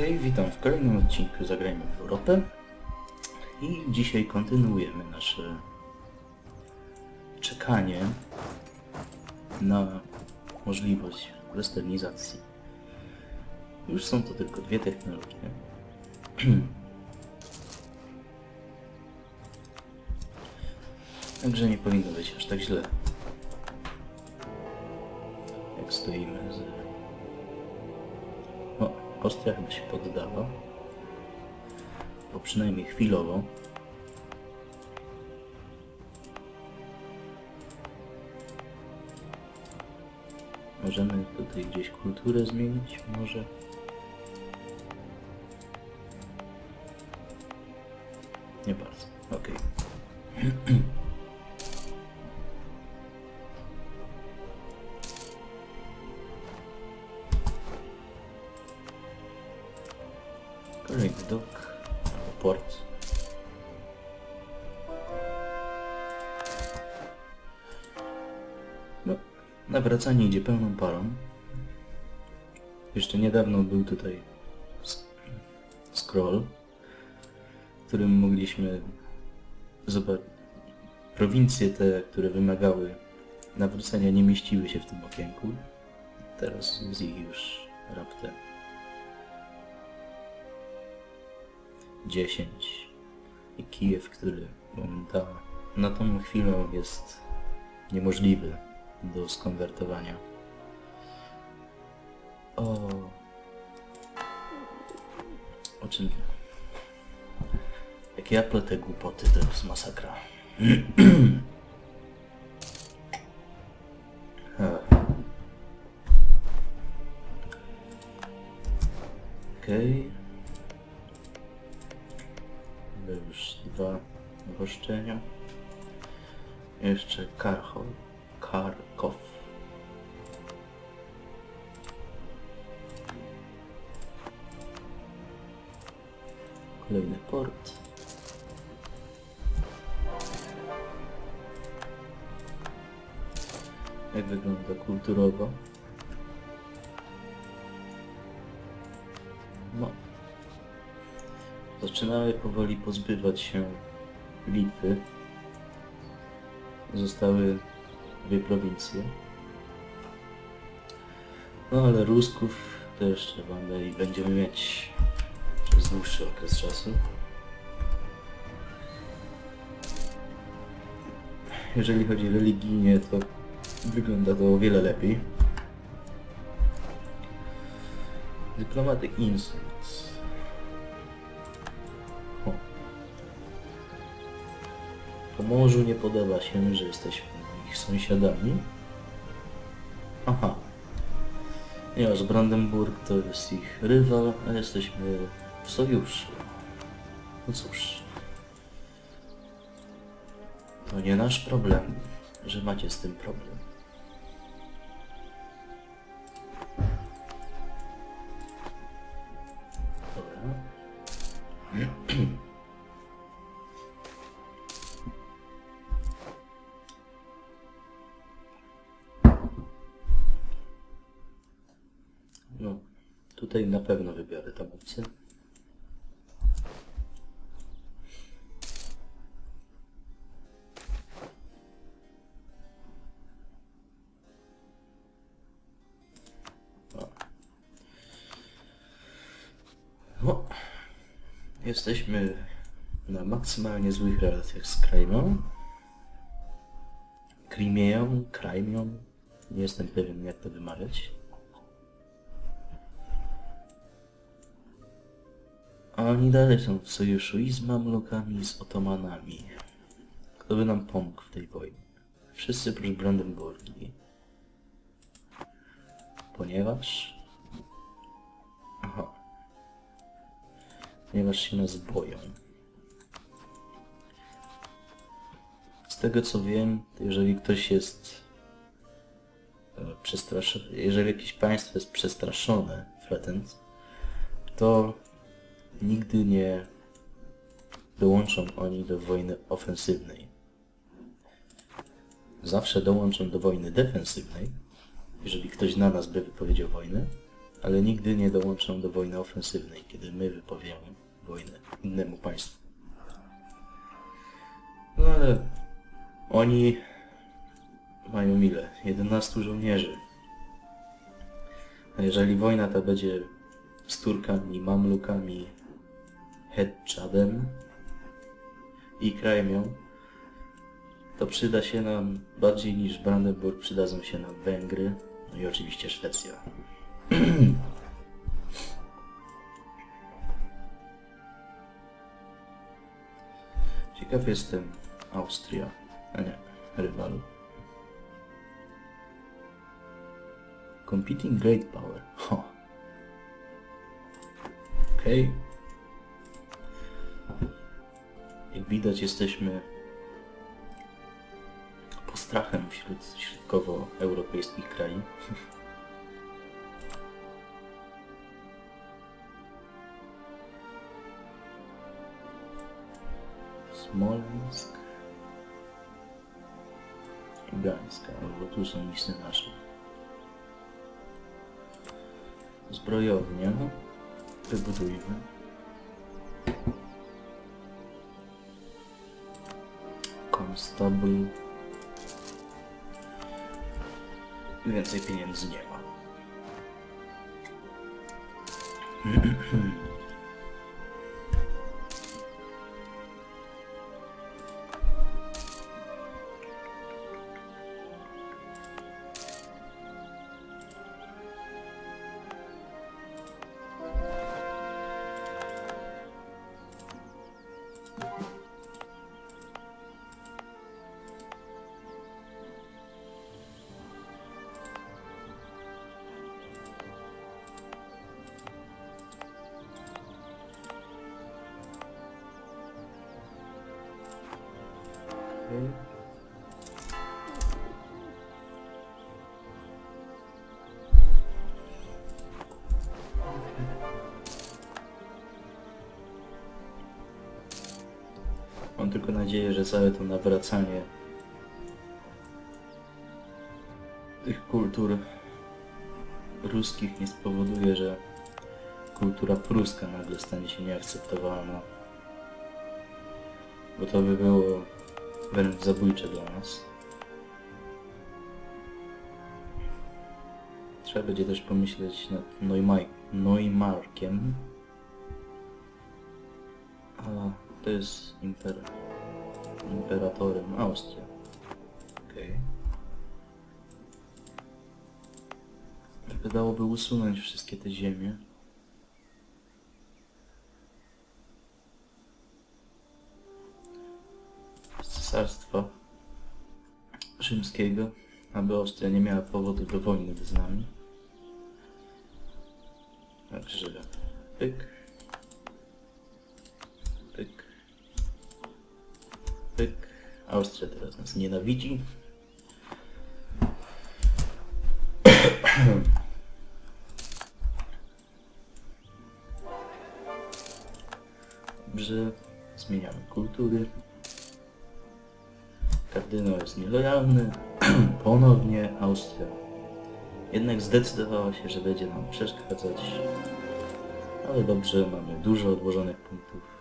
Okej, witam w kolejnym odcinku Zagrajmy w Europę. I dzisiaj kontynuujemy nasze czekanie na możliwość westernizacji. Już są to tylko dwie technologie. Także nie powinno być aż tak źle. Jak stoimy z no, Austria chyba się poddała. Bo przynajmniej chwilowo. Możemy tutaj gdzieś kulturę zmienić, może. Prowincje te, które wymagały nawrócenia nie mieściły się w tym okienku. Teraz jest ich już raptem 10 i Kijew, który momentalnie na tą chwilę jest niemożliwy do skonwertowania. O, o czym? Jak ja pletę głupoty, to jest masakra. Jak wygląda kulturowo? No. Zaczynamy powoli pozbywać się Litwy. Zostały dwie prowincje. No ale Rusków jeszcze mamy i będziemy mieć przez dłuższy okres czasu. Jeżeli chodzi religijnie, to wygląda to o wiele lepiej. Diplomatic. O. Po morzu nie podoba się, że jesteśmy ich sąsiadami. Aha. Ponieważ Brandenburg to jest ich rywal, a jesteśmy w sojuszu. No cóż. To nie nasz problem, że macie z tym problem. Jesteśmy na maksymalnie złych relacjach z Krajmą. Krimią, Krajmią. Nie jestem pewien jak to wymawiać. A oni dalej są w sojuszu i z Mamlukami, i z Otomanami. Kto by nam pomógł w tej wojnie? Wszyscy prócz Brandenburgii. Ponieważ... Ponieważ się nas boją. Z tego co wiem, to jeżeli ktoś jest e, przestraszony, jeżeli jakieś państwo jest przestraszone Fretens, to nigdy nie dołączą oni do wojny ofensywnej. Zawsze dołączą do wojny defensywnej, jeżeli ktoś na nas by wypowiedział wojnę, ale nigdy nie dołączą do wojny ofensywnej, kiedy my wypowiemy wojnę innemu państwu. No ale oni mają ile? 11 żołnierzy. A jeżeli wojna ta będzie z Turkami, Mamlukami, Hedżadem i Krajmią, to przyda się nam bardziej niż Brandenburg, przydadzą się nam Węgry, no i oczywiście Szwecja. Ciekaw jestem Austria, a nie, rywalu. Competing Great Power. Ho. Okej. Jak widać jesteśmy postrachem wśród środkowoeuropejskich krajów. Smoleńsk Gdańska, albo tu są misy nasze. Zbrojownia wybudujmy. Constable. Więcej pieniędzy nie ma. Tylko nadzieję, że całe to nawracanie tych kultur ruskich nie spowoduje, że kultura pruska nagle stanie się nieakceptowalna. Bo to by było wręcz zabójcze dla nas. Trzeba będzie też pomyśleć nad Neumarkiem. A to jest imper imperatorem Austria. Okej. Wydałoby usunąć wszystkie te ziemie. z cesarstwa rzymskiego, aby Austria nie miała powodu do wojny z nami. Także pyk, pyk. Austria teraz nas nienawidzi. Dobrze, zmieniamy kultury. Kardynał jest nielojalny. Ponownie Austria. Jednak zdecydowała się, że będzie nam przeszkadzać. Ale dobrze, mamy dużo odłożonych punktów.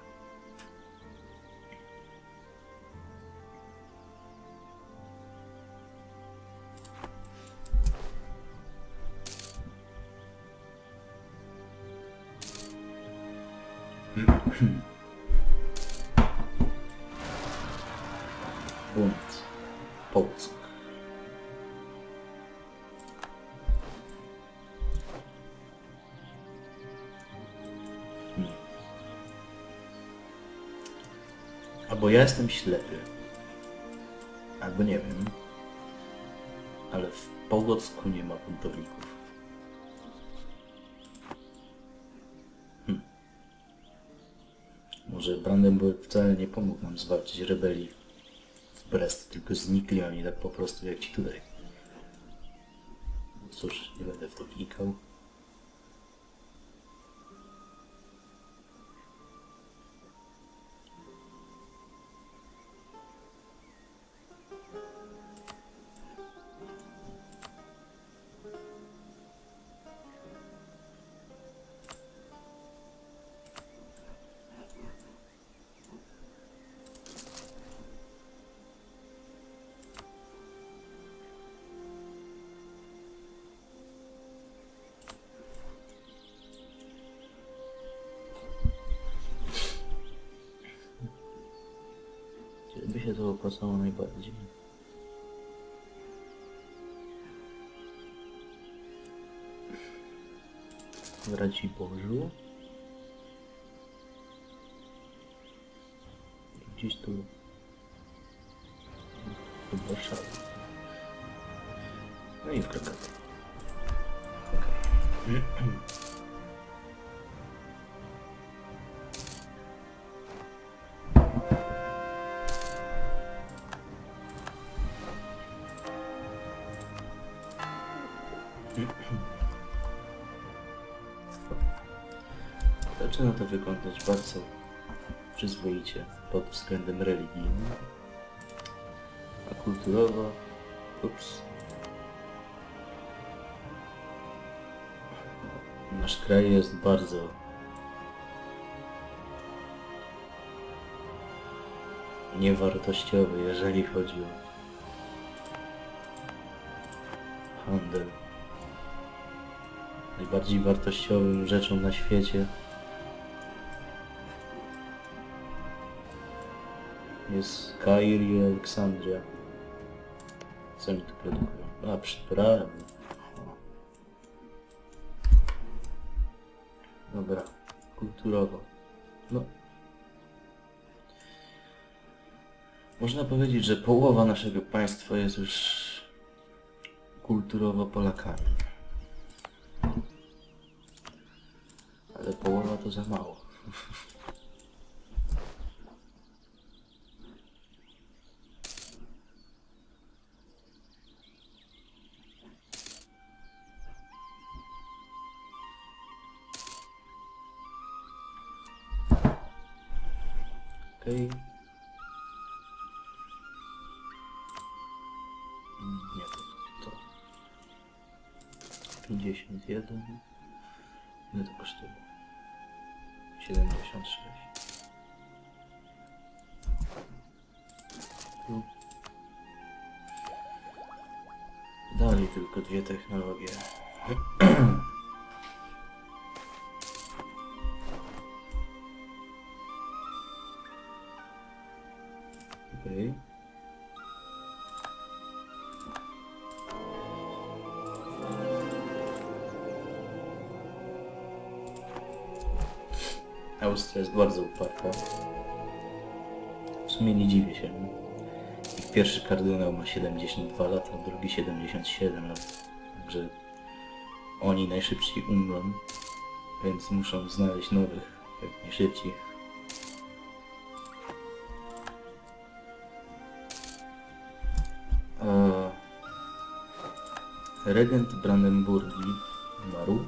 Albo ja jestem ślepy. Albo nie wiem. Ale w Połocku nie ma buntowników. Hmm. Może Brandenburg wcale nie pomógł nam zwalczyć rebelii w Brest, tylko znikli oni tak po prostu jak ci tutaj. Cóż, nie będę w to wnikał. Opłacało najbardziej. W Raciborzu. Gdzieś tu w Warszawie. No i w Krakowie. Zaczyna to wyglądać bardzo przyzwoicie pod względem religijnym, a kulturowo, ups, nasz kraj jest bardzo niewartościowy, jeżeli chodzi o handel. Najbardziej wartościowym rzeczą na świecie jest Kair i Aleksandria. Co oni tu produkują? A, przyprawy. O. Dobra, kulturowo. No. Można powiedzieć, że połowa naszego państwa jest już kulturowo Polakami. Ale połowa to za mało. Okej. Mm, Nie, to, to. 51. Tu. Dalej tylko dwie technologie. Okej. Austria jest bardzo uparta. W sumie nie dziwię się. Pierwszy kardynał ma 72 lata, drugi 77 lat. Także oni najszybciej umrą, więc muszą znaleźć nowych jak najszybciej. E, Regent Brandenburgii umarł.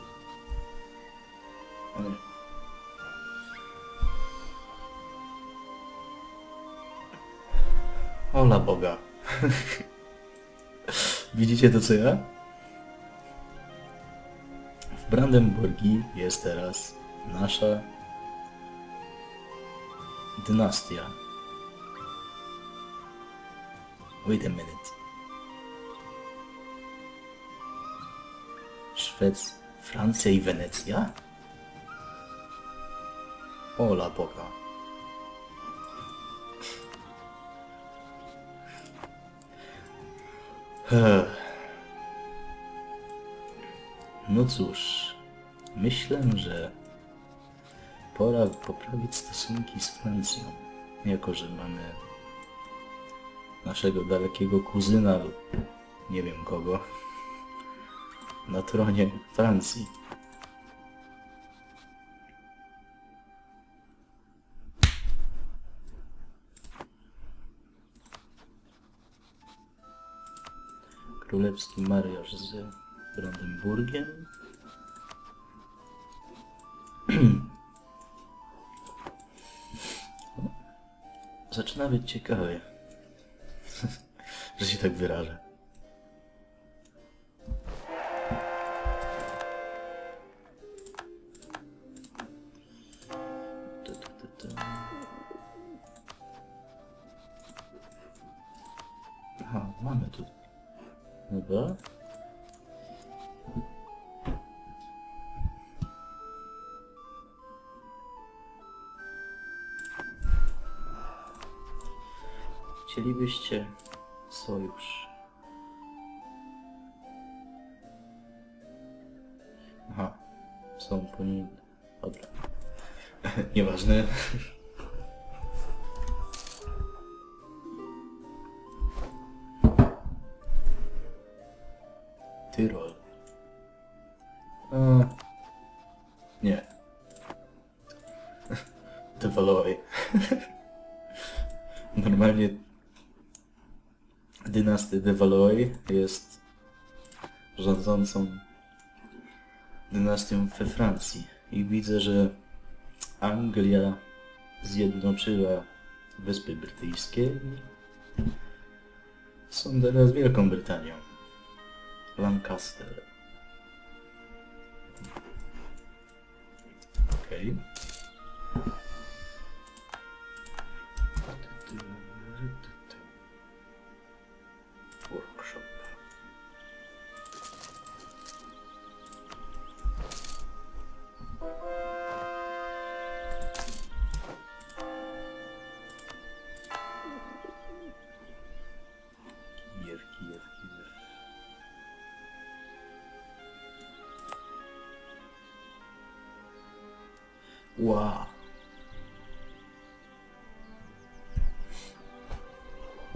Ola Boga. Widzicie to co ja? W Brandenburgii jest teraz nasza dynastia. Wait a minute. Szwecja, Francja i Wenecja? Ola Boga. No cóż, myślę, że pora poprawić stosunki z Francją, jako że mamy naszego dalekiego kuzyna lub nie wiem kogo na tronie Francji. Królewski mariaż z Brandenburgiem. Zaczyna być ciekawie, że się tak wyrażę. Aha, mamy tu. Dobra. Chcielibyście sojusz. Aha, są poni... Dobra. Nieważne. Rządzącą dynastią we Francji. I widzę, że Anglia zjednoczyła Wyspy Brytyjskie i są teraz Wielką Brytanią. Lancaster. Okej. Workshop.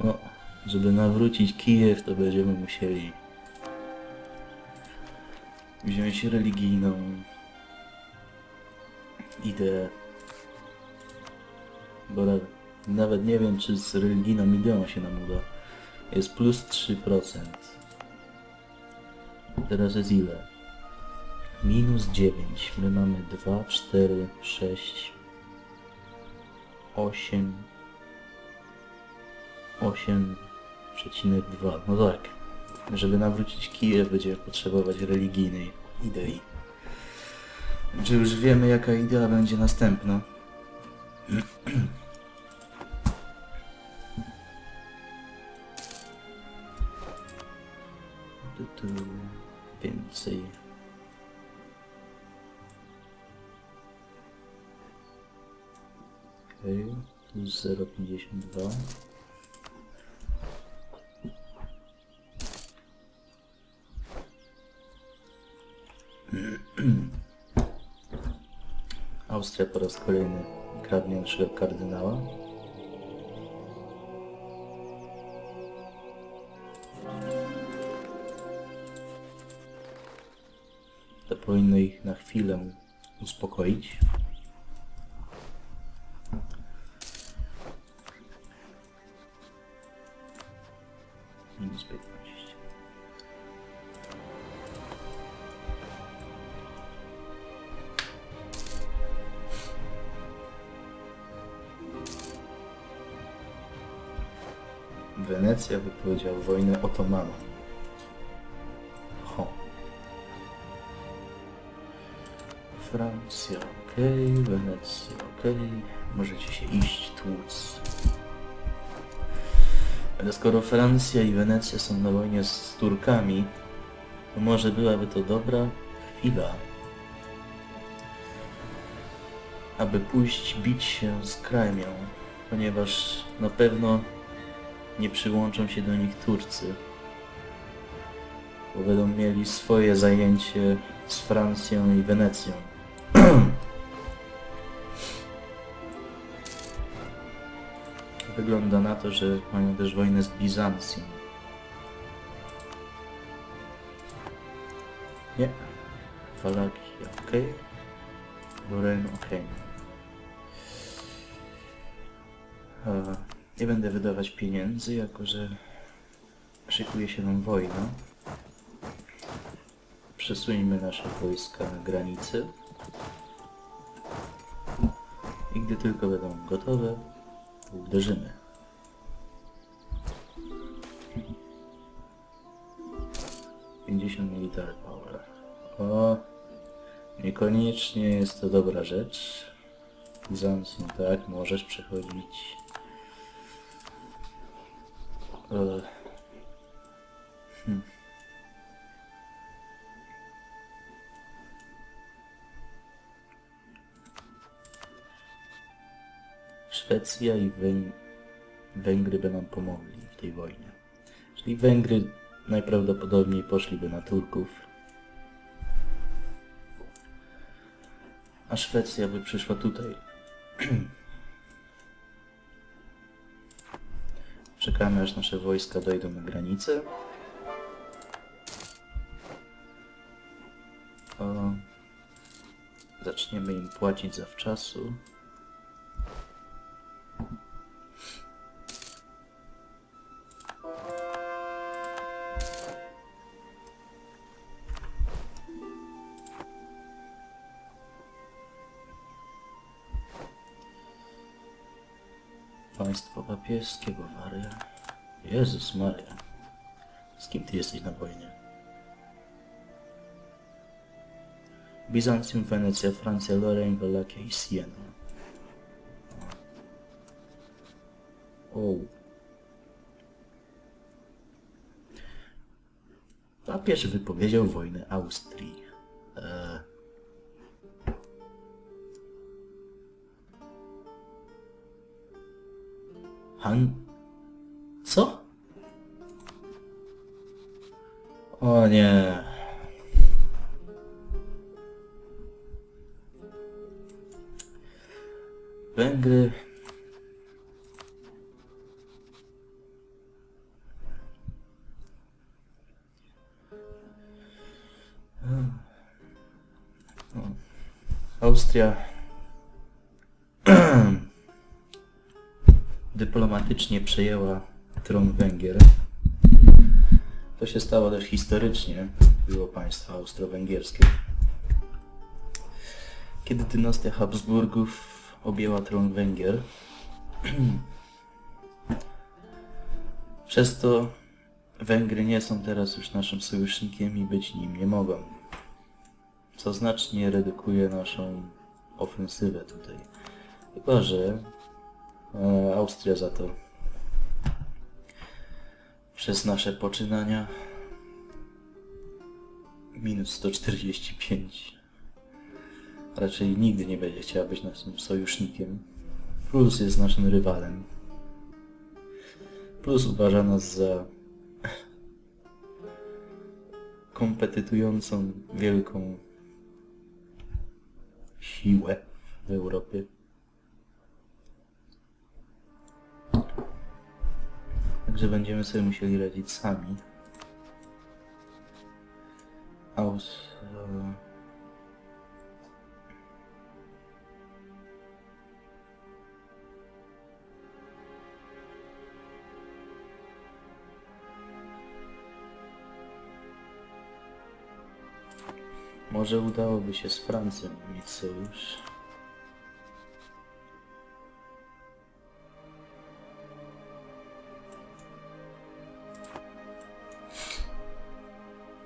O, żeby nawrócić Kijew, to będziemy musieli wziąć religijną ideę. Bo nawet nie wiem, czy z religijną ideą się nam uda. Jest plus 3%. Teraz jest ile? Minus 9. My mamy 2, 4, 6, 8, 8,2. No tak. Żeby nawrócić Kijew będziemy potrzebować religijnej idei. Czy już wiemy jaka idea będzie następna? Tu, tu. Więcej. Okej, tu jest 0,52. Austria po raz kolejny kradnie naszego kardynała. To powinno ich na chwilę uspokoić. Wenecja wypowiedziała wojnę Otomanom. Ho. Francja, okej, Wenecja, okej. Możecie się iść tłuc. Ale skoro Francja i Wenecja są na wojnie z Turkami, to może byłaby to dobra chwila, aby pójść bić się z Krajmią, ponieważ na pewno nie przyłączą się do nich Turcy, bo będą mieli swoje zajęcie z Francją i Wenecją. Wygląda na to, że mają też wojnę z Bizancją. Nie. Walakia, ok. Lorraine, ok. Nie będę wydawać pieniędzy, jako że szykuje się nam wojna. Przesuńmy nasze wojska na granicę. I gdy tylko będą gotowe, uderzymy. Pięćdziesiąt military power. O, niekoniecznie jest to dobra rzecz. Bizancjum, tak, możesz przechodzić. Hmm. Szwecja i Wen... Węgry nam pomogli w tej wojnie. Czyli Węgry najprawdopodobniej poszliby na Turków, a Szwecja by przyszła tutaj. Czekamy aż nasze wojska dojdą na granicę. O, zaczniemy im płacić zawczasu. Papieskie, Bawaria. Jezus Maria. Z kim ty jesteś na wojnie? Bizancjum, Wenecja, Francja, Lorraine, Walakia i Siena. O. Papież wypowiedział wojnę Austrii. Han... Co? O nie. Węgry... Austria dyplomatycznie przejęła tron Węgier. To się stało też historycznie, było państwo austro-węgierskie. Kiedy dynastia Habsburgów objęła tron Węgier, przez to Węgry nie są teraz już naszym sojusznikiem i być nim nie mogą. Co znacznie redukuje naszą ofensywę tutaj. Chyba, że Austria za to. Przez nasze poczynania minus 145 raczej nigdy nie będzie chciała być naszym sojusznikiem. Plus jest naszym rywalem. Plus uważa nas za kompetytującą wielką siłę w Europie Także będziemy sobie musieli radzić sami. Aus... Może udałoby się z Francją mieć sojusz.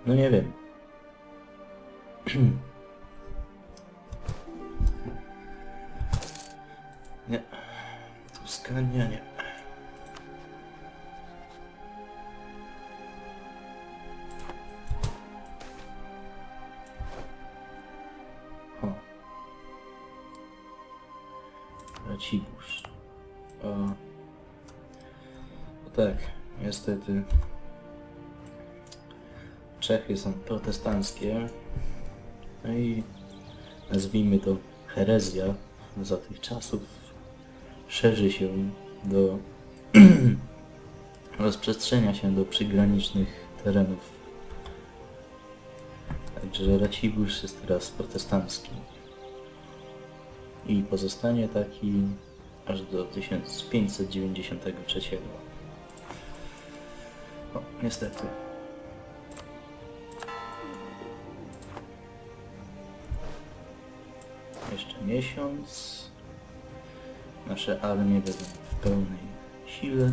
No nie wiem. nie. Tuskania nie. O. Racibórz. O. No tak, niestety. Czechy są protestanckie. No i nazwijmy to herezja za tych czasów szerzy się do rozprzestrzenia się do przygranicznych terenów. Także Racibórz jest teraz protestancki. I pozostanie taki aż do 1593. O, niestety. Miesiąc. Nasze armie będą w pełnej sile.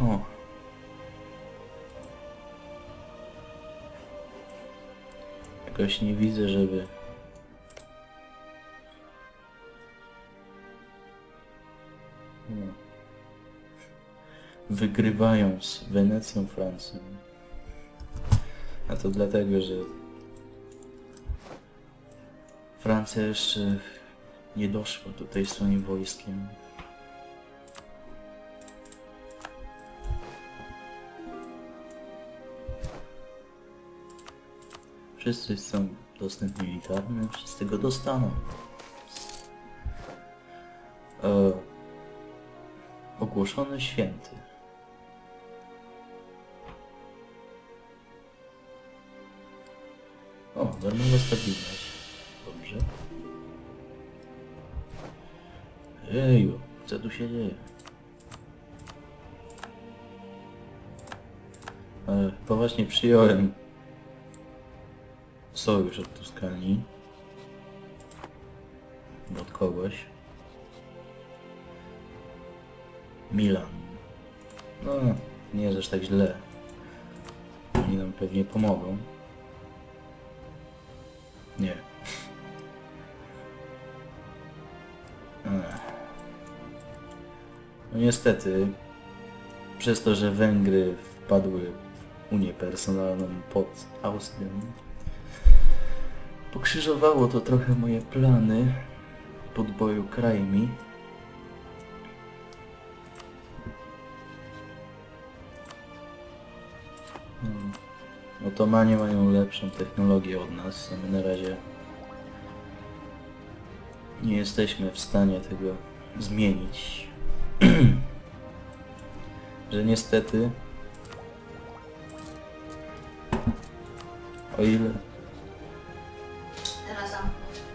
O. Jakoś nie widzę, żeby... Wygrywają z Wenecją, Francją. A to dlatego, że Francja jeszcze nie doszło tutaj swoim wojskiem. Wszyscy chcą dostęp militarny, wszyscy go dostaną. E, ogłoszony święty. O, darmowa stabilność. Eju, co tu się dzieje? E, poważnie przyjąłem sojusz od Toskanii. Od kogoś. Milan. No, nie jest aż tak źle. Oni nam pewnie pomogą. Nie. No niestety, przez to, że Węgry wpadły w Unię personalną pod Austrią, pokrzyżowało to trochę moje plany podboju krajmi. Hmm. Otomanie mają lepszą technologię od nas, a my na razie nie jesteśmy w stanie tego zmienić. Że niestety o ile